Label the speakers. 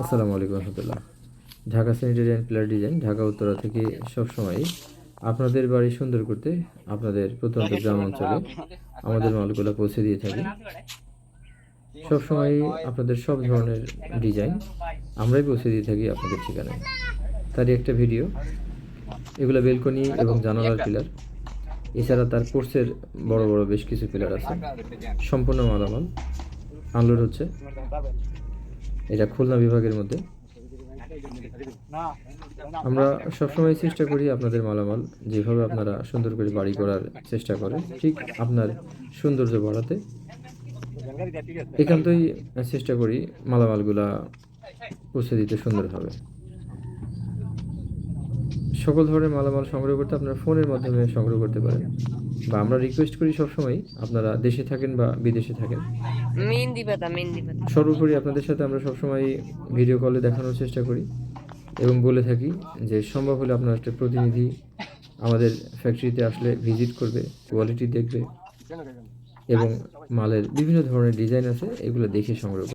Speaker 1: আসসালামু আলাইকুম রহমতুল্লাহ। ঢাকা স্যানিটারি অ্যান্ড প্লার ডিজাইন ঢাকা উত্তরা থেকে সবসময় আপনাদের বাড়ি সুন্দর করতে আপনাদের প্রত্যন্ত গ্রাম অঞ্চলে আমাদের মালগুলো পৌঁছে দিয়ে থাকি। সবসময় আপনাদের সব ধরনের ডিজাইন আমরাই পৌঁছে দিয়ে থাকি আপনাদের ঠিকানায়। তারই একটা ভিডিও এগুলো বেলকনি এবং জানালার পিলার। এছাড়া তার কোর্সের বড় বড় বেশ কিছু পিলার আছে। সম্পূর্ণ মালামাল আনলোড হচ্ছে। এটা খুলনা বিভাগের মধ্যে। আমরা সবসময় চেষ্টা করি আপনাদের মালামাল যেভাবে আপনারা সুন্দর করে বাড়ি করার চেষ্টা করেন ঠিক আপনার সৌন্দর্য বাড়াতে। একান্তই চেষ্টা করি মালামালগুলা পৌঁছে দিতে সুন্দরভাবে সকল ধরনের মালামাল সংগ্রহ করতে আপনার ফোনের মাধ্যমে সংগ্রহ করতে পারেন। বা আমরা রিকোয়েস্ট করি সবসময় আপনারা দেশে থাকেন বা বিদেশে থাকেন। সর্বোপরি আপনাদের সাথে আমরা সবসময় ভিডিও কলে দেখানোর চেষ্টা করি এবং বলে থাকি যে সম্ভব হলে আপনার একটা প্রতিনিধি আমাদের ফ্যাক্টরিতে আসলে ভিজিট করবে কোয়ালিটি দেখবে এবং মালের বিভিন্ন ধরনের ডিজাইন আছে এগুলো দেখে সংগ্রহ।